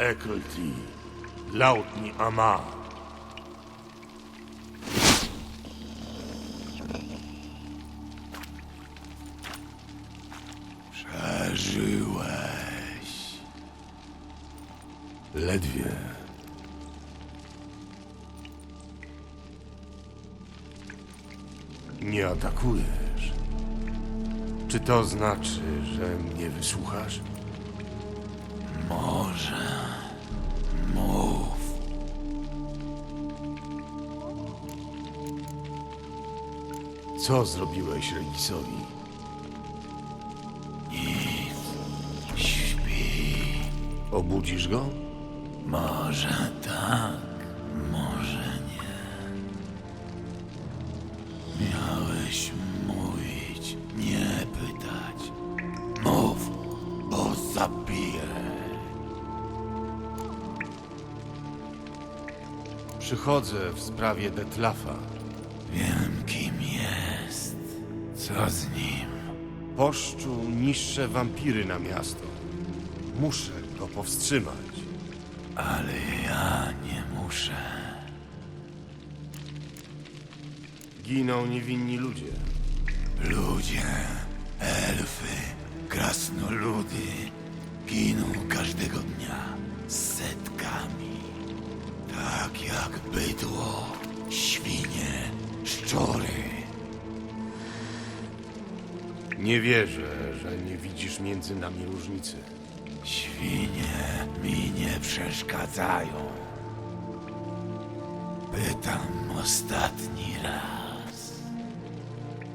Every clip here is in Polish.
Ekelti, Lautni Ama. Przeżyłeś. Ledwie. Nie atakujesz. Czy to znaczy, że mnie wysłuchasz? Może. Co zrobiłeś Regisowi? Śpi. Obudzisz go? Może tak, może nie. Miałeś mówić, nie pytać. Mów, bo zabiję. Przychodzę w sprawie Detlafa. Wiem. Co z nim? Poszczu niższe wampiry na miasto. Muszę go powstrzymać. Ale ja nie muszę. Giną niewinni ludzie. Ludzie, elfy, krasnoludy giną każdego dnia setkami. Tak jak bydło, świnie, szczury. Nie wierzę, że nie widzisz między nami różnicy. Świnie mi nie przeszkadzają. Pytam ostatni raz.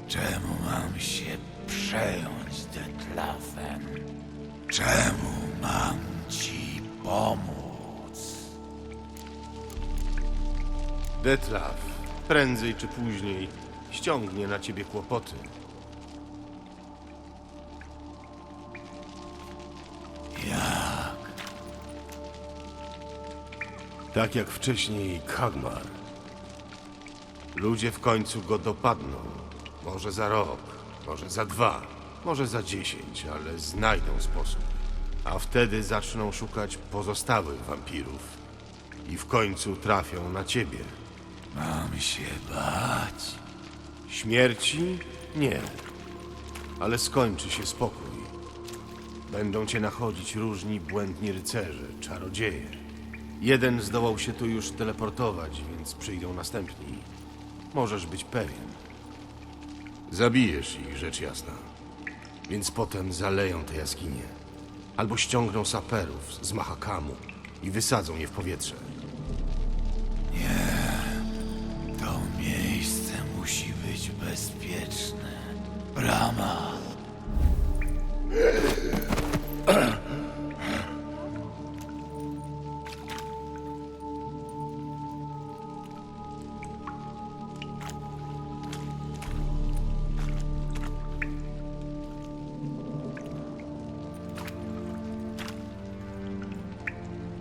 Czemu mam się przejąć Detlafem? Czemu mam ci pomóc? Detlaf, prędzej czy później, ściągnie na ciebie kłopoty. Tak jak wcześniej Kagmar. Ludzie w końcu go dopadną. Może za rok, może za dwa, może za dziesięć, ale znajdą sposób. A wtedy zaczną szukać pozostałych wampirów. I w końcu trafią na ciebie. Mam się bać? Śmierci? Nie. Ale skończy się spokój. Będą cię nachodzić różni błędni rycerze, czarodzieje. Jeden zdołał się tu już teleportować, więc przyjdą następni. Możesz być pewien. Zabijesz ich, rzecz jasna. Więc potem zaleją te jaskinie. Albo ściągną saperów z Mahakamu i wysadzą je w powietrze. To miejsce musi być bezpieczne. Brama.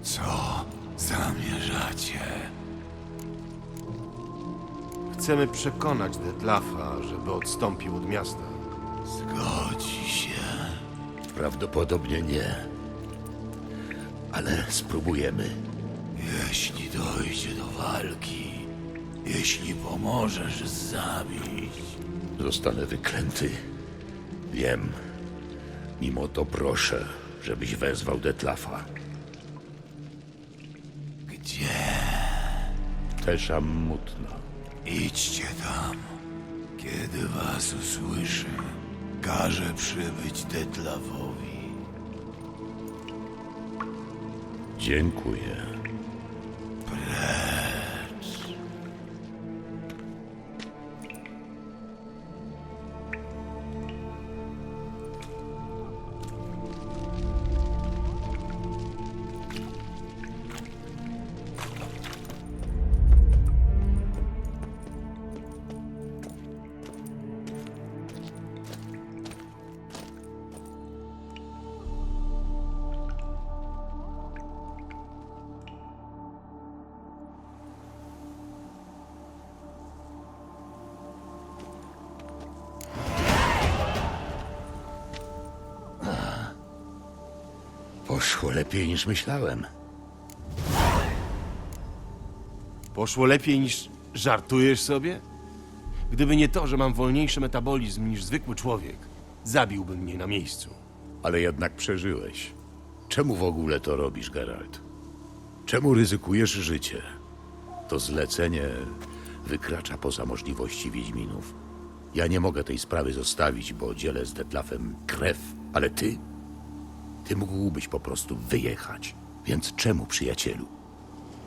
Co zamierzacie? Chcemy przekonać Detlafa, żeby odstąpił od miasta. Zgodzi się. Prawdopodobnie nie. Ale spróbujemy. Jeśli dojdzie do walki, jeśli pomożesz zabić, Zostanę wyklęty. Wiem. Mimo to proszę, żebyś wezwał Detlafa. Tesza Mutna. Idźcie tam. Kiedy was usłyszy, każę przybyć Detlawowi. Dziękuję. Poszło lepiej niż myślałem. Poszło lepiej niż żartujesz sobie? Gdyby nie to, że mam wolniejszy metabolizm niż zwykły człowiek, zabiłbym mnie na miejscu. Ale jednak przeżyłeś. Czemu w ogóle to robisz, Geralt? Czemu ryzykujesz życie? To zlecenie wykracza poza możliwości Wiedźminów. Ja nie mogę tej sprawy zostawić, bo dzielę z Detlafem krew, ale ty ty mógłbyś po prostu wyjechać. Więc czemu, przyjacielu?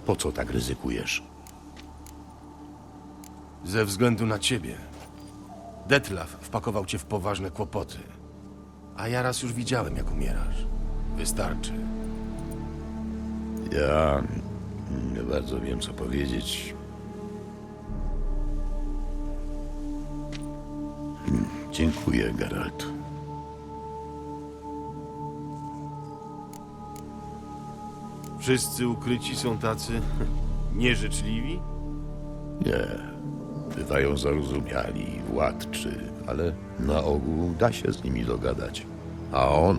Po co tak ryzykujesz? Ze względu na ciebie. Detlaf wpakował cię w poważne kłopoty. A ja raz już widziałem, jak umierasz. Wystarczy. Ja nie bardzo wiem, co powiedzieć. Dziękuję, Geralt. Wszyscy ukryci są tacy nieżyczliwi? Nie. Bywają zarozumiali i władczy, ale na ogół da się z nimi dogadać. A on,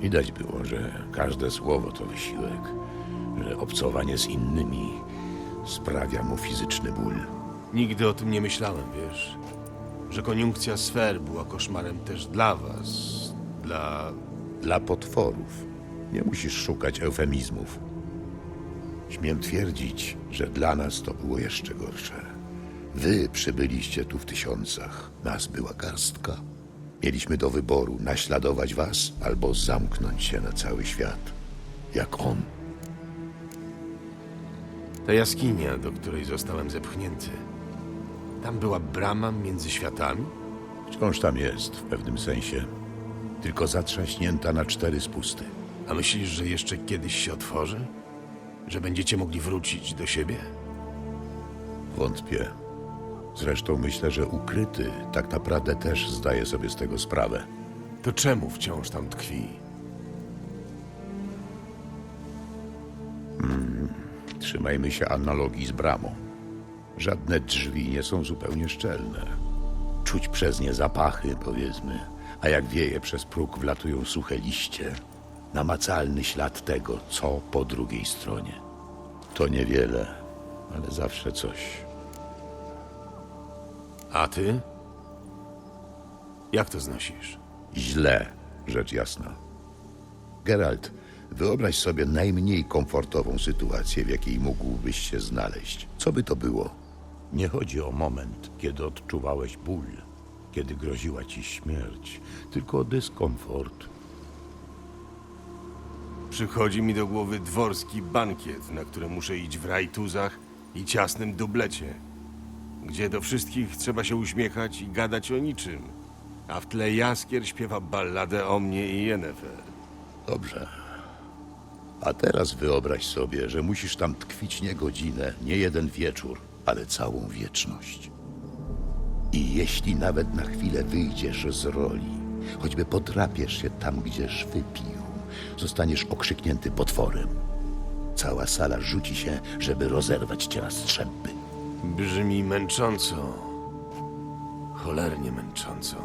widać było, że każde słowo to wysiłek, że obcowanie z innymi sprawia mu fizyczny ból. Nigdy o tym nie myślałem, wiesz? Że koniunkcja sfer była koszmarem też dla was. Dla... Dla potworów nie musisz szukać eufemizmów. Śmiem twierdzić, że dla nas to było jeszcze gorsze. Wy przybyliście tu w tysiącach, nas była garstka. Mieliśmy do wyboru naśladować was albo zamknąć się na cały świat. Jak on. Ta jaskinia, do której zostałem zepchnięty. Tam była brama między światami? Wciąż tam jest w pewnym sensie, tylko zatrzaśnięta na cztery spusty. A myślisz, że jeszcze kiedyś się otworzy? Że będziecie mogli wrócić do siebie? Wątpię. Zresztą myślę, że ukryty tak naprawdę też zdaje sobie z tego sprawę. To czemu wciąż tam tkwi? Trzymajmy się analogii z bramą. Żadne drzwi nie są zupełnie szczelne. Czuć przez nie zapachy, powiedzmy, a jak wieje przez próg wlatują suche liście. Namacalny ślad tego, co po drugiej stronie. To niewiele, ale zawsze coś. A ty? Jak to znosisz? Źle, rzecz jasna. Geralt, wyobraź sobie najmniej komfortową sytuację, w jakiej mógłbyś się znaleźć. Co by to było? Nie chodzi o moment, kiedy odczuwałeś ból, kiedy groziła ci śmierć, tylko o dyskomfort. Przychodzi mi do głowy dworski bankiet, na który muszę iść w rajtuzach i ciasnym dublecie, gdzie do wszystkich trzeba się uśmiechać i gadać o niczym, a w tle jaskier śpiewa balladę o mnie i Yennefer. Dobrze. A teraz wyobraź sobie, że musisz tam tkwić nie godzinę, nie jeden wieczór, ale całą wieczność. I jeśli nawet na chwilę wyjdziesz z roli, choćby podrapiesz się tam, gdzież wypił, zostaniesz okrzyknięty potworem. Cała sala rzuci się, żeby rozerwać cię na strzępy. Brzmi męcząco. Cholernie męcząco.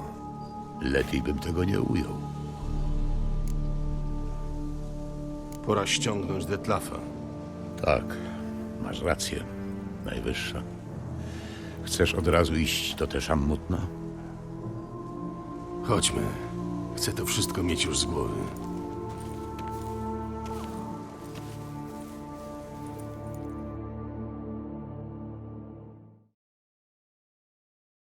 Lepiej bym tego nie ujął. Pora ściągnąć Detlafa. Tak, masz rację. Najwyższa. Chcesz od razu iść do te Szammutna? Chodźmy. Chcę to wszystko mieć już z głowy.